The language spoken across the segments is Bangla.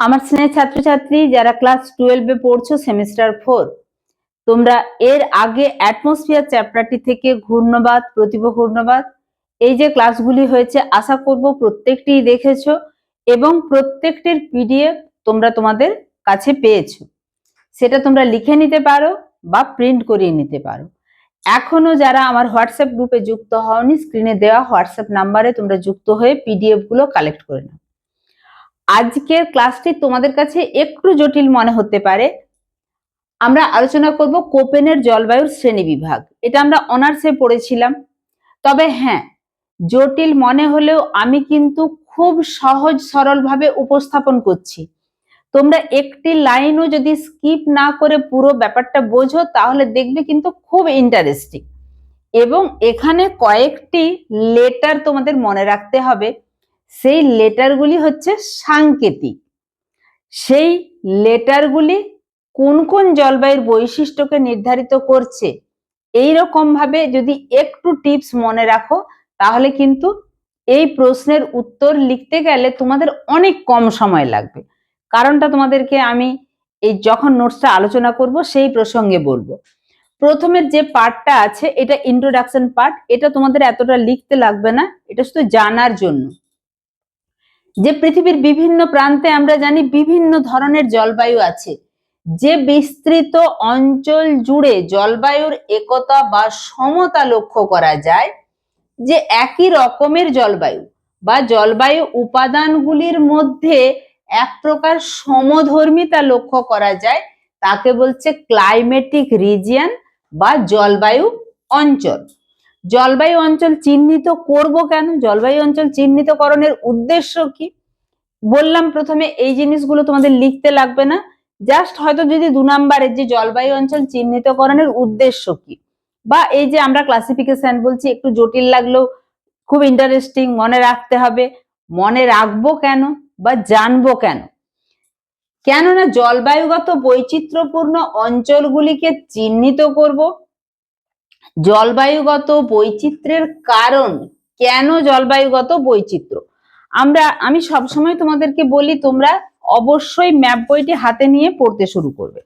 আমার স্নেহের ছাত্রছাত্রী, যারা ক্লাস টুয়েলভে পড়ছো সেমিস্টার ফোর তোমরা এর আগে অ্যাটমসফিয়ার চ্যাপ্টারটি থেকে ঘূর্ণবাদ প্রতিভ ঘূর্ণবাদ, এই যে ক্লাসগুলি হয়েছে, আশা করব প্রত্যেকটি দেখেছ এবং প্রত্যেকটির পিডিএফ তোমরা তোমাদের কাছে পেয়েছ। সেটা তোমরা লিখে নিতে পারো বা প্রিন্ট করিয়ে নিতে পারো। এখনও যারা আমার হোয়াটসঅ্যাপ গ্রুপে যুক্ত হওনি স্ক্রিনে দেওয়া হোয়াটসঅ্যাপ নাম্বারে তোমরা যুক্ত হয়ে পিডিএফগুলো কালেক্ট করে নাও। আজকের ক্লাসটি তোমাদের কাছে একটু জটিল মনে হতে পারে। আমরা আলোচনা করব কোপেনের জলবায়ুর শ্রেণি বিভাগ। এটা আমরা অনার্সে পড়েছিলাম। তবে হ্যাঁ জটিল মনে হলেও আমি কিন্তু খুব সহজ সরলভাবে উপস্থাপন করছি। তোমরা একটি লাইনও যদি স্কিপ না করে পুরো ব্যাপারটা বোঝো, তাহলে দেখবে কিন্তু খুব ইন্টারেস্টিং এবং এখানে কয়েকটি লেটার তোমাদের মনে রাখতে হবে। সেই লেটারগুলি হচ্ছে সাংকেতিক। সেই লেটারগুলি কোন কোন জলবায়ুর বৈশিষ্ট্যকে নির্ধারিত করছে এই ভাবে যদি একটু টিপস মনে রাখো, তাহলে কিন্তু এই প্রশ্নের উত্তর লিখতে গেলে তোমাদের অনেক কম সময় লাগবে। কারণটা তোমাদেরকে আমি এই যখন নোটসটা আলোচনা করব, সেই প্রসঙ্গে বলব। প্রথমের যে পার্টটা আছে, এটা ইন্ট্রোডাকশন পার্ট এটা তোমাদের এতটা লিখতে লাগবে না, এটা শুধু জানার জন্য। যে পৃথিবীর বিভিন্ন প্রান্তে আমরা জানি বিভিন্ন ধরনের জলবায়ু আছে। যে বিস্তৃত অঞ্চল জুড়ে জলবায়ুর একতা বা সমতা লক্ষ্য করা যায় যে একই রকমের জলবায়ু বা জলবায়ু উপাদানগুলির মধ্যে এক প্রকার সমধর্মিতা লক্ষ্য করা যায়, তাকে বলছে ক্লাইমেটিক রিজিয়ন বা জলবায়ু অঞ্চল। জলবায়ু অঞ্চল চিহ্নিত করব কেন? জলবায়ু অঞ্চল চিহ্নিতকরণের উদ্দেশ্য কি? বললাম প্রথমে এই জিনিসগুলো তোমাদের লিখতে লাগবে না। জাস্ট হয়তো যদি দু নম্বরের যে জলবায়ু অঞ্চল চিহ্নিতকরণের উদ্দেশ্য কি? বা এই যে আমরা ক্লাসিফিকেশন বলছি, একটু জটিল লাগলেও খুব ইন্টারেস্টিং মনে রাখতে হবে। মনে রাখব কেন বা জানব কেন? কেননা জলবায়ুগত বৈচিত্র্যপূর্ণ অঞ্চলগুলিকে চিহ্নিত করব জলবায়ুগত বৈচিত্র্যের কারণ। কেন জলবায়ুগত বৈচিত্র্য? আমরা, আমি সবসময় তোমাদেরকে বলি, তোমরা অবশ্যই ম্যাপ বইটি হাতে নিয়ে পড়তে শুরু করবে।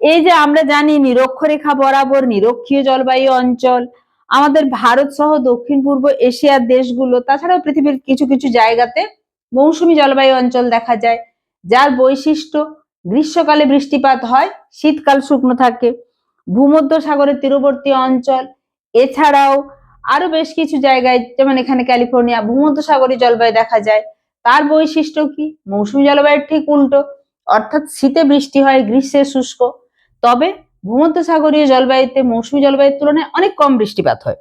এই যে আমরা জানি নিরক্ষরেখা বরাবর নিরক্ষীয় জলবায়ু অঞ্চল, আমাদের ভারত সহ দক্ষিণ পূর্ব এশিয়ার দেশগুলো, তাছাড়াও পৃথিবীর কিছু কিছু জায়গাতে মৌসুমী জলবায়ু অঞ্চল দেখা যায়, যার বৈশিষ্ট্য গ্রীষ্মকালে বৃষ্টিপাত হয়, শীতকাল শুকনো থাকে। ভূমধ্য সাগরের তীরবর্তী অঞ্চল, এছাড়াও আরও বেশ কিছু জায়গায়, যেমন এখানে ক্যালিফোর্নিয়া ভূমধ্য সাগরী জলবায়ু দেখা যায়। তার বৈশিষ্ট্য কি? মৌসুমী জলবায়ুর ঠিক উল্টো, অর্থাৎ শীতে বৃষ্টি হয়, গ্রীষ্মে শুষ্ক। তবে ভূমধ্য সাগরীয় জলবায়ুতে মৌসুমী জলবায়ুর তুলনায় অনেক কম বৃষ্টিপাত হয়।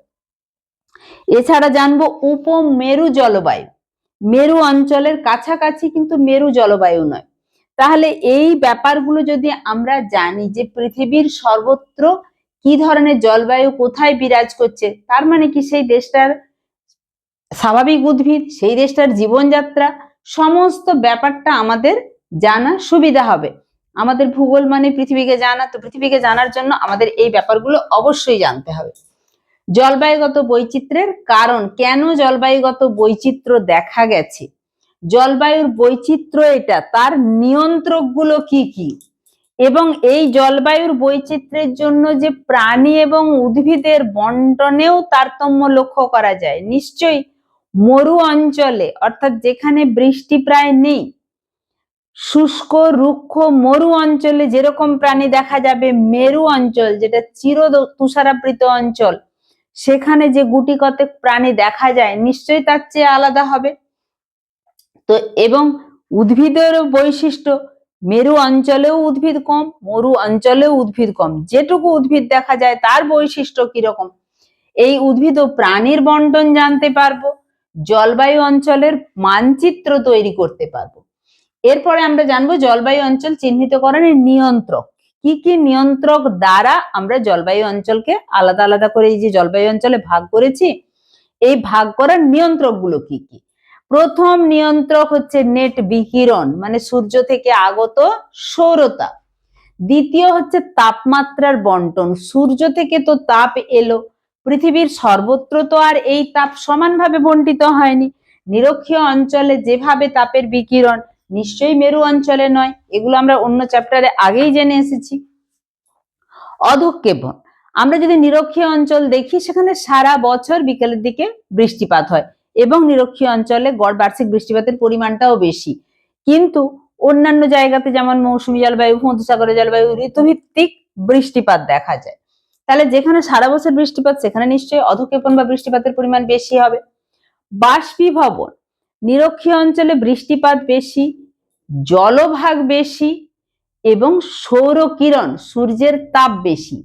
এছাড়া জানব উপমেরু জলবায়ু। মেরু অঞ্চলের কাছাকাছি কিন্তু মেরু জলবায়ু নয়। তাহলে এই ব্যাপারগুলো যদি আমরা জানি যে পৃথিবীর সর্বত্র কি ধরনের জলবায়ু কোথায় বিরাজ করছে, তার মানে কি সেই দেশটার স্বাভাবিক উদ্ভিদ, সেই দেশটার জীবনযাত্রা, সমস্ত ব্যাপারটা আমাদের জানা সুবিধা হবে। আমাদের ভূগোল মানে পৃথিবীকে জানা, তো পৃথিবীকে জানার জন্য আমাদের এই ব্যাপারগুলো অবশ্যই জানতে হবে। জলবায়ুগত বৈচিত্র্যের কারণ, কেন জলবায়ুগত বৈচিত্র্য দেখা গেছে? জলবায়ুর বৈচিত্র্য এটা। তার নিয়ন্ত্রকগুলো কি কি? এবং এই জলবায়ুর বৈচিত্র্যের জন্য যে প্রাণী এবং উদ্ভিদের বন্টনেও তারতম্য লক্ষ্য করা যায়। নিশ্চয়ই মরু অঞ্চলে, অর্থাৎ যেখানে বৃষ্টি প্রায় নেই, শুষ্ক, রুক্ষ মরু অঞ্চলে যেরকম প্রাণী দেখা যাবে, মেরু অঞ্চল, যেটা চির তুষারাবৃত অঞ্চল, সেখানে যে গুটি কতেক প্রাণী দেখা যায়, নিশ্চয়ই তার চেয়ে আলাদা হবে। তো এবং উদ্ভিদেরও বৈশিষ্ট্য, মেরু অঞ্চলেও উদ্ভিদ কম, মরু অঞ্চলেও উদ্ভিদ কম। যেটুকু উদ্ভিদ দেখা যায় তার বৈশিষ্ট্য কীরকম? এই উদ্ভিদ ও প্রাণীর বন্টন জানতে পারব, জলবায়ু অঞ্চলের মানচিত্র তৈরি করতে পারব। এরপরে আমরা জানব জলবায়ু অঞ্চল চিহ্নিত চিহ্নিতকরণের নিয়ন্ত্রক। কি কি নিয়ন্ত্রক দ্বারা আমরা জলবায়ু অঞ্চলকে আলাদা আলাদা করে এই যে জলবায়ু অঞ্চলে ভাগ করেছি, এই ভাগ করার নিয়ন্ত্রকগুলো কি কি? প্রথম নিয়ন্ত্রক হচ্ছে নেট বিকিরণ মানে সূর্য থেকে আগত সৌরতা। দ্বিতীয় হচ্ছে তাপমাত্রার বন্টন, সূর্য থেকে তো তাপ এলো, পৃথিবীর সর্বত্র তো আর এই তাপ সমানভাবে বন্টিত হয়নি। নিরক্ষীয় অঞ্চলে যেভাবে তাপের বিকিরণ, নিশ্চয়ই মেরু অঞ্চলে নয়, এগুলো আমরা অন্য চ্যাপ্টারে আগেই জেনে এসেছি। অধক্ষেপণ, আমরা যদি নিরক্ষীয় অঞ্চল দেখি, সেখানে সারা বছর বিকেলের দিকে বৃষ্টিপাত হয়। এবং নিরক্ষীয় অঞ্চলে গড় বার্ষিক বৃষ্টিপাতের পরিমাণটাও বেশি। কিন্তু অন্যান্য জায়গাতে যেমন মৌসুমী জলবায়ু মধুসাগরের জলবায়ু, ঋতুভিত্তিক বৃষ্টিপাত দেখা যায়। তাহলে যেখানে সারা বছর বৃষ্টিপাত, সেখানে নিশ্চয়ই অধক্ষেপণ বা বৃষ্টিপাতের পরিমাণ বেশি হবে। বাষ্পীভবন, নিরক্ষীয় অঞ্চলে বৃষ্টিপাত বেশি, জলভাগ বেশি এবং সৌরকিরণ সূর্যের তাপ বেশি।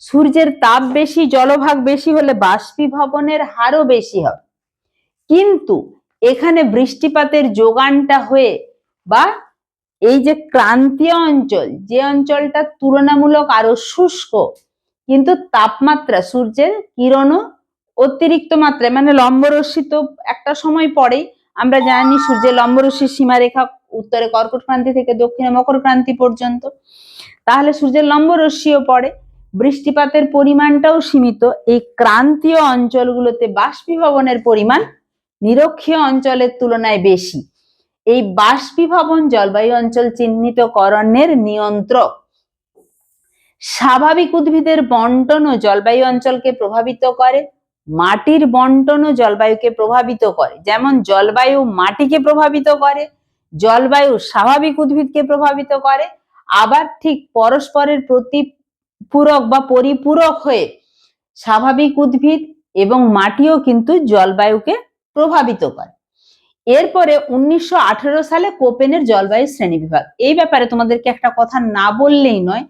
সূর্যের তাপ বেশি, জলভাগ বেশি হলে বাষ্পীভবনের হারও বেশি হবে। কিন্তু এখানে বৃষ্টিপাতের যোগানটা হয়ে বা এই যে ক্রান্তীয় অঞ্চল, যে অঞ্চলটা তুলনামূলক আরও শুষ্ক, কিন্তু তাপমাত্রা, সূর্যের কিরণও অতিরিক্ত মাত্রায় মানে লম্বরশ্মি তো একটা সময় পরেই, আমরা জানি সূর্যের লম্বরশ্মির সীমারেখা উত্তরে কর্কট ক্রান্তি থেকে দক্ষিণে মকর ক্রান্তি পর্যন্ত, তাহলে সূর্যের লম্বরশ্মিও পড়ে, বৃষ্টিপাতের পরিমাণটাও সীমিত, এই ক্রান্তীয় অঞ্চলগুলোতে বাষ্পীভবনের পরিমাণ নিরক্ষীয় অঞ্চলের তুলনায় বেশি। এই বাষ্পীভবন জলবায়ু অঞ্চল চিহ্নিতকরণের নিয়ন্ত্রক। স্বাভাবিক উদ্ভিদের বন্টনও জলবায়ু অঞ্চলকে প্রভাবিত করে, মাটির বন্টনও জলবায়ুকে প্রভাবিত করে। যেমন জলবায়ু মাটিকে প্রভাবিত করে, জলবায়ু স্বাভাবিক উদ্ভিদকে প্রভাবিত করে, আবার ঠিক পরস্পরের প্রতিপূরক বা পরিপূরক হয়ে স্বাভাবিক উদ্ভিদ এবং মাটিও কিন্তু জলবায়ুকে প্রভাবিত করে। এরপরে উনিশশো আঠেরো সালে কোপেনের জলবায়ু শ্রেণি বিভাগ। এই ব্যাপারে তোমাদেরকে একটা কথা না বললেই নয়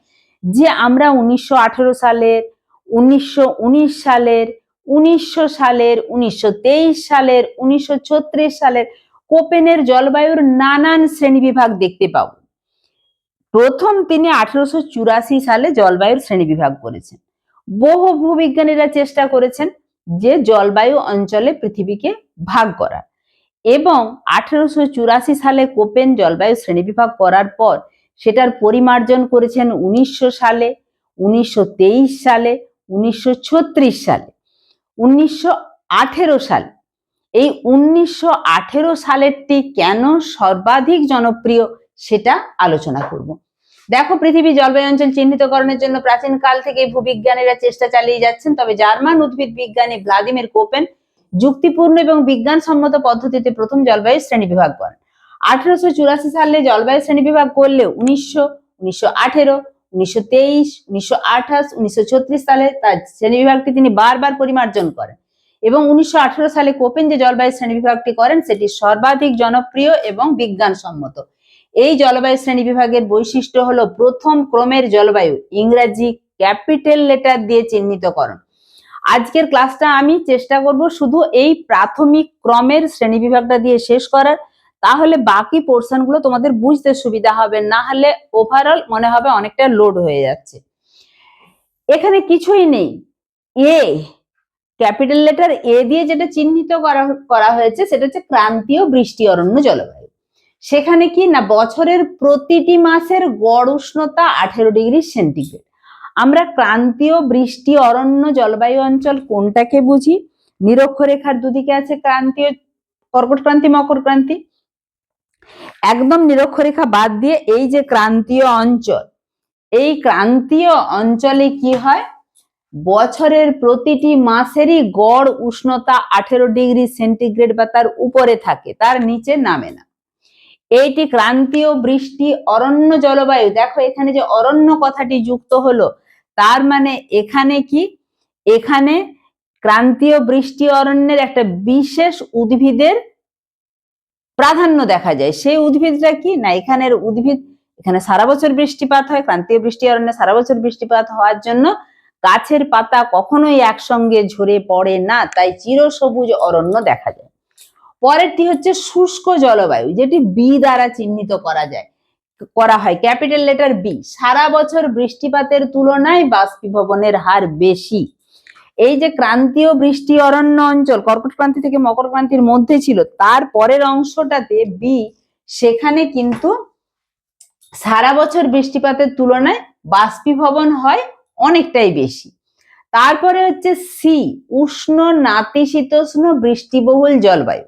যে আমরা উনিশশো আঠেরো সালের, উনিশশো উনিশ সালের, উনিশশো সালের, উনিশশো তেইশ সালের, উনিশশো ছত্রিশ সালের কোপেনের জলবায়ুর নানান শ্রেণি বিভাগ দেখতে পাবো। প্রথম তিনি আঠারোশো চুরাশি সালে জলবায়ুর শ্রেণি বিভাগ করেছেন। বহু ভূবিজ্ঞানীরা চেষ্টা করেছেন যে জলবায়ু অঞ্চলে পৃথিবীকে ভাগ করার। এবং আঠারোশো চুরাশি সালে কোপেন জলবায়ু শ্রেণীবিভাগ করার পর সেটার পরিমার্জন করেছেন উনিশশো সালে, উনিশশো তেইশ সালে, উনিশশো ছত্রিশ সালে। উনিশশো আঠেরো সালে, এই উনিশশো আঠেরো সালেরটি কেন সর্বাধিক জনপ্রিয় সেটা আলোচনা করব। দেখো, পৃথিবী জলবায়ু অঞ্চল চিহ্নিতকরণের জন্য প্রাচীন কাল থেকে ভূবিজ্ঞানীরা চেষ্টা চালিয়ে যাচ্ছেন। তবে জার্মান উদ্ভিদ বিজ্ঞানী ভ্লাদিমির কোপেন যুক্তিপূর্ণ এবং বিজ্ঞানসম্মত পদ্ধতিতে প্রথম জলবায়ু শ্রেণি বিভাগ করেন আঠারোশো চুরাশি সালে জলবায়ু শ্রেণি বিভাগ করলেও উনিশশো উনিশশো আঠেরো, উনিশশো তেইশ, উনিশশো আঠাশ, উনিশশো ছত্রিশ সালে তার শ্রেণি বিভাগটি তিনি বারবার পরিমার্জন করেন। এবং উনিশশো আঠেরো সালে কোপেন যে জলবায়ু শ্রেণি বিভাগটি করেন, সেটি সর্বাধিক জনপ্রিয় এবং বিজ্ঞানসম্মত। এই জলবায়ু শ্রেণি বিভাগের বৈশিষ্ট্য হলো প্রথম ক্রমের জলবায়ু, ইংরাজি ক্যাপিটাল লেটার দিয়ে চিহ্নিতকরণ। আজকের ক্লাসটা আমি চেষ্টা করব শুধু এই প্রাথমিক ক্রমের শ্রেণি বিভাগটা দিয়ে শেষ করার, তাহলে বাকি পোর্শনগুলো তোমাদের বুঝতে সুবিধা হবে, না হলে ওভারঅল মনে হবে অনেকটা লোড হয়ে যাচ্ছে। এখানে কিছুই নেই। এ ক্যাপিটাল লেটার এ দিয়ে যেটা চিহ্নিত করা করা হয়েছে সেটা হচ্ছে ক্রান্তীয় বৃষ্টি অরণ্য জলবায়ু। সেখানে কি না বছরের প্রতিটি মাসের গড় উষ্ণতা আঠেরো ডিগ্রি সেন্টিগ্রেড। আমরা ক্রান্তীয় বৃষ্টি অরণ্য জলবায়ু অঞ্চল কোনটাকে বুঝি? নিরক্ষরেখার দুদিকে আছে ক্রান্তীয় কর্কট ক্রান্তি, মকর ক্রান্তি। একদম নিরক্ষরেখা বাদ দিয়ে এই যে ক্রান্তীয় অঞ্চল, এই ক্রান্তীয় অঞ্চলে কি হয়? বছরের প্রতিটি মাসেরই গড় উষ্ণতা আঠেরো ডিগ্রি সেন্টিগ্রেড বা তার উপরে থাকে, তার নিচে নামে না। এইটি ক্রান্তীয় বৃষ্টি অরণ্য জলবায়ু। দেখো, এখানে যে অরণ্য কথাটি যুক্ত হলো, তার মানে এখানে কি? এখানে ক্রান্তীয় বৃষ্টি অরণ্যের একটা বিশেষ উদ্ভিদের প্রাধান্য দেখা যায়। সেই উদ্ভিদটা কি? না, এখানের উদ্ভিদ, এখানে সারা বছর বৃষ্টিপাত হয়, ক্রান্তীয় বৃষ্টি অরণ্যে সারা বছর বৃষ্টিপাত হওয়ার জন্য গাছের পাতা কখনোই একসঙ্গে ঝরে পড়ে না, তাই চিরসবুজ অরণ্য দেখা যায়। পরেরটি হচ্ছে শুষ্ক জলবায়ু, যেটি বি দ্বারা চিহ্নিত করা যায়, করা হয়। ক্যাপিটাল লেটার বি সারা বছর বৃষ্টিপাতের তুলনায় বাষ্পীভবনের হার বেশি। এই যে ক্রান্তীয় বৃষ্টি অরণ্য অঞ্চল, কর্কট ক্রান্তি থেকে মকর ক্রান্তির মধ্যে ছিল, তার পরের অংশটাতে বি সেখানে কিন্তু সারা বছর বৃষ্টিপাতের তুলনায় বাষ্পীভবন হয় অনেকটাই বেশি। তারপরে হচ্ছে সি উষ্ণ, নাতিশীতোষ্ণ বৃষ্টিবহুল জলবায়ু।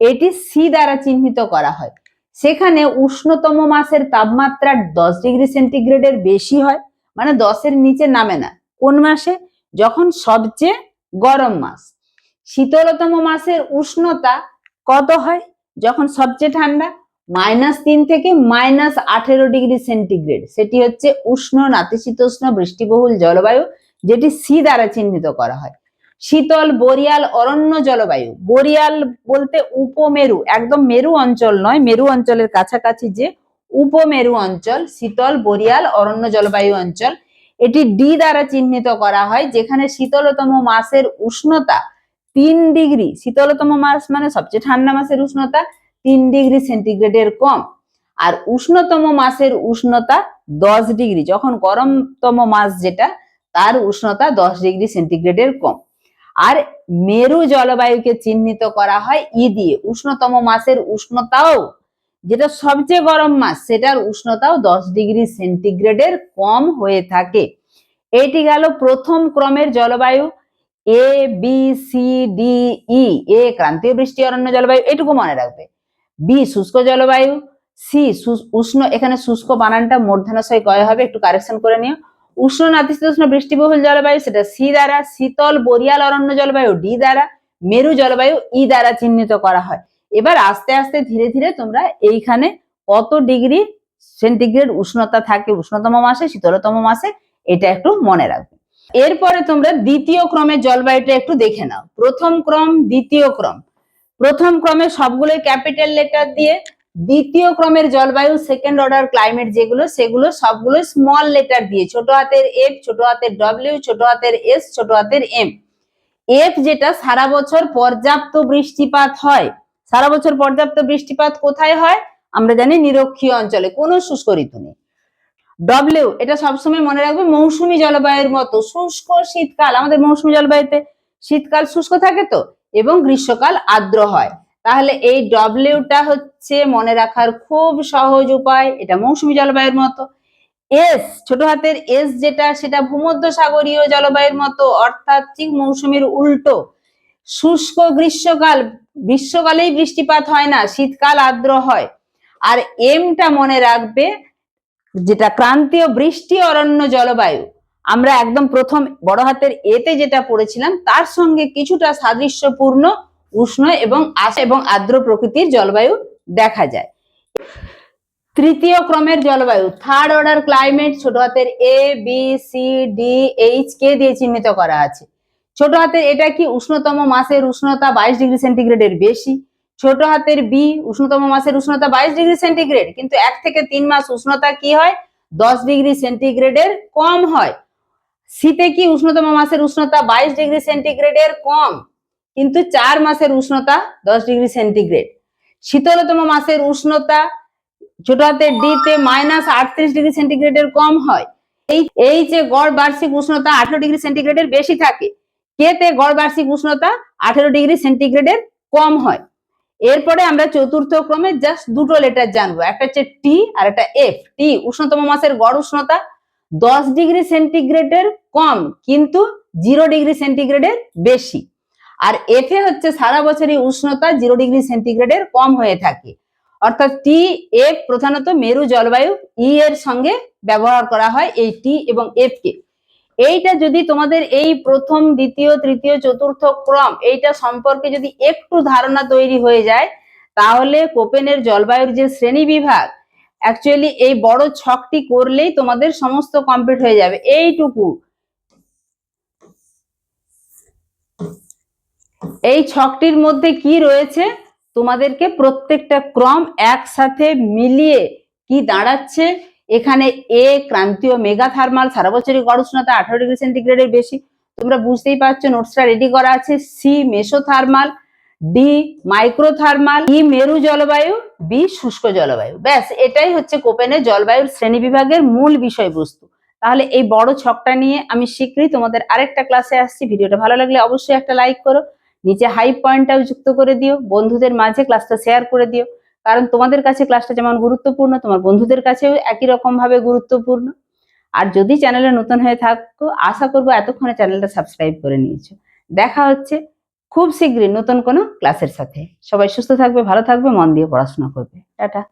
এটি সি দ্বারা চিহ্নিত করা হয়। সেখানে উষ্ণতম মাসের তাপমাত্রা দশ ডিগ্রি সেন্টিগ্রেডের বেশি হয় মানে দশের নিচে নামে না। কোন মাসে? যখন সবচেয়ে গরম মাস। শীতলতম মাসের উষ্ণতা কত হয়? যখন সবচেয়ে ঠান্ডা মাইনাস তিন থেকে মাইনাস আঠেরো ডিগ্রি সেন্টিগ্রেড। সেটি হচ্ছে উষ্ণ, নাতিশীতোষ্ণ, বৃষ্টিবহুল জলবায়ু, যেটি সি দ্বারা চিহ্নিত করা হয়। শীতল বরিয়াল অরণ্য জলবায়ু। বরিয়াল বলতে উপমেরু, একদম মেরু অঞ্চল নয়, মেরু অঞ্চলের কাছাকাছি যে উপমেরু অঞ্চল, শীতল বরিয়াল অরণ্য জলবায়ু অঞ্চল, এটি ডি দ্বারা চিহ্নিত করা হয়, যেখানে শীতলতম মাসের উষ্ণতা তিন ডিগ্রি। শীতলতম মাস মানে সবচেয়ে ঠান্ডা মাসের উষ্ণতা, তিন ডিগ্রি সেন্টিগ্রেডের কম। আর উষ্ণতম মাসের উষ্ণতা দশ ডিগ্রি, যখন গরমতম মাস যেটা, তার উষ্ণতা দশ ডিগ্রি সেন্টিগ্রেডের কম। আর মেরু জলবায়ুকে চিহ্নিত করা হয় ই দিয়ে। উষ্ণতম মাসের উষ্ণতাও, যেটা সবচেয়ে গরম মাস, সেটার উষ্ণতাও দশ ডিগ্রি সেন্টিগ্রেডের কম হয়ে থাকে। এটি গেল প্রথম ক্রমের জলবায়ু A B C D E A ক্রান্তীয় বৃষ্টি, অরণ্য জলবায়ু, এটুকু মনে রাখবে। বি শুষ্ক জলবায়ু সি উষ্ণ, এখানে শুষ্ক বানানটা মূর্ধন্যশয় কয় হবে, একটু কারেকশন করে নিও। উষ্ণ নাতিশীতোষ্ণ বৃষ্টিবহুল জলবায়ু, সেটা সি দ্বারা, শীতল, বরিয়াল, অরণ্য জলবায়ু, ডি দ্বারা, মেরু জলবায়ু, ই দ্বারা চিহ্নিত করা হয়। এবার আস্তে আস্তে ধীরে ধীরে তোমরা এইখানে কত ডিগ্রি সেন্টিগ্রেড উষ্ণতা থাকে উষ্ণতম মাসে, শীতলতম মাসে, এটা একটু মনে রাখবে। এরপরে তোমরা দ্বিতীয় ক্রমে জলবায়ুটা একটু দেখে নাও। প্রথম ক্রম, দ্বিতীয় ক্রম। প্রথম ক্রমে সবগুলোই ক্যাপিটাল লেটার দিয়ে দ্বিতীয় ক্রমের জলবায়ু সেকেন্ড অর্ডার ক্লাইমেট যেগুলো, সেগুলো সবগুলো স্মল লেটার দিয়ে, ছোট হাতের এফ ছোট হাতের ডব্লিউ ছোট হাতের এস ছোট হাতের এম এফ যেটা সারা বছর পর্যাপ্ত বৃষ্টিপাত হয়। সারা বছর পর্যাপ্ত বৃষ্টিপাত কোথায় হয়? আমরা জানি নিরক্ষীয় অঞ্চলে, কোনো শুষ্ক ঋতু নেই। ডব্লিউ এটা সবসময় মনে রাখবে মৌসুমী জলবায়ুর মতো। শুষ্ক শীতকাল, আমাদের মৌসুমী জলবায়ুতে শীতকাল শুষ্ক থাকে তো? এবং গ্রীষ্মকাল আর্দ্র হয়। তাহলে এই ডব্লিউটা হচ্ছে মনে রাখার খুব সহজ উপায়। এটা মৌসুমী জলবায়ুর মতো। এস ছোট হাতের এস যেটা, সেটা ভূমধ্য সাগরীয় জলবায়ুর মতো, অর্থাৎ ঠিক মৌসুমীর উল্টো। শুষ্ক গ্রীষ্মকাল, গ্রীষ্মকালেই বৃষ্টিপাত হয় না, শীতকাল আর্দ্র হয়। আর এমটা মনে রাখবে, যেটা ক্রান্তীয় বৃষ্টি অরণ্য জলবায়ু। আমরা একদম প্রথম বড় হাতের এতে যেটা পড়েছিলাম, তার সঙ্গে কিছুটা সাদৃশ্যপূর্ণ উষ্ণ এবং আশ এবং আর্দ্র প্রকৃতির জলবায়ু দেখা যায়। তৃতীয় ক্রমের জলবায়ু থার্ড অর্ডার ক্লাইমেট ছোট হাতের A B C D H কে দিয়ে চিহ্নিত করা আছে। ছোট হাতের এটা কি উষ্ণতম মাসের উষ্ণতা বাইশ ডিগ্রি সেন্টিগ্রেডের বেশি? ছোট হাতের বি উষ্ণতম মাসের উষ্ণতা বাইশ ডিগ্রি সেন্টিগ্রেড, কিন্তু এক থেকে তিন মাস উষ্ণতা কি হয়? দশ ডিগ্রি সেন্টিগ্রেডের কম হয়। শীতে কি উষ্ণতম মাসের উষ্ণতা বাইশ ডিগ্রি সেন্টিগ্রেডের কম? কিন্তু চার মাসের উষ্ণতা দশ ডিগ্রি সেন্টিগ্রেড। শীতলতম মাসের উষ্ণতা ছোট হাতের ডি তে মাইনাস আটত্রিশ ডিগ্রি সেন্টিগ্রেডের কম হয়। এই এই যে গড় বার্ষিক উষ্ণতা আঠারো ডিগ্রি সেন্টিগ্রেডের বেশি থাকে কে তে গড় বার্ষিক উষ্ণতা আঠারো ডিগ্রি সেন্টিগ্রেডের কম হয়। এরপরে আমরা চতুর্থ ক্রমে জাস্ট দুটো লেটার জানব, একটা হচ্ছে টি আর একটা এফ টি উষ্ণতম মাসের গড় উষ্ণতা দশ ডিগ্রি সেন্টিগ্রেডের কম, কিন্তু জিরো ডিগ্রি সেন্টিগ্রেডের বেশি। আর এফে হচ্ছে সারা বছরই উষ্ণতা জিরো ডিগ্রি সেন্টিগ্রেডের কম হয়ে থাকে। অর্থাৎ টি এফ প্রধানত মেরু জলবায়ু ই এর সঙ্গে ব্যবহার করা হয় এই টি এবং এফ কে। এইটা যদি তোমাদের এই প্রথম, দ্বিতীয়, তৃতীয়, চতুর্থ ক্রম এইটা সম্পর্কে যদি একটু ধারণা তৈরি হয়ে যায়, তাহলে কোপেনের জলবায়ুর যে শ্রেণি বিভাগ অ্যাকচুয়ালি এই বড় ছকটি করলেই তোমাদের সমস্ত কমপ্লিট হয়ে যাবে। এইটুকু এই ছকটির মধ্যে কি রয়েছে? তোমাদেরকে প্রত্যেকটা ক্রম একসাথে মিলিয়ে কি দাঁড়াচ্ছে? এখানে এ ক্রান্তীয় মেগা থার্মাল সারা বছরই গড় উষ্ণতা আঠারো ডিগ্রি সেন্টিগ্রেডের বেশি। তোমরা বুঝতেই পারছ, নোটসটা রেডি করা আছে। C mesothermal D microthermal E মেরু জলবায়ু বি শুষ্ক জলবায়ু। ব্যাস, এটাই হচ্ছে কোপেনের জলবায়ুর শ্রেণি বিভাগের মূল বিষয়বস্তু। তাহলে এই বড় ছকটা নিয়ে আমি শীঘ্রই তোমাদের আরেকটা ক্লাসে আসছি। ভিডিওটা ভালো লাগলে অবশ্যই একটা লাইক করো। নিচে হাই পয়েন্টটাও যুক্ত করে দিও, বন্ধুদের মাঝে ক্লাসটা শেয়ার করে দিও। কারণ তোমাদের কাছে ক্লাসটা যেমন গুরুত্বপূর্ণ, তোমার বন্ধুদের কাছেও একই রকম ভাবে গুরুত্বপূর্ণ। আর যদি চ্যানেলে নতুন হয়ে থাকো, আশা করব এতক্ষণে চ্যানেলটা সাবস্ক্রাইব করে নিয়েছো। দেখা হচ্ছে খুব শীঘ্রই নতুন কোনো ক্লাসের সাথে। সবাই সুস্থ থাকবে, ভালো থাকবে, মন দিয়ে পড়াশোনা করবে। টাটা।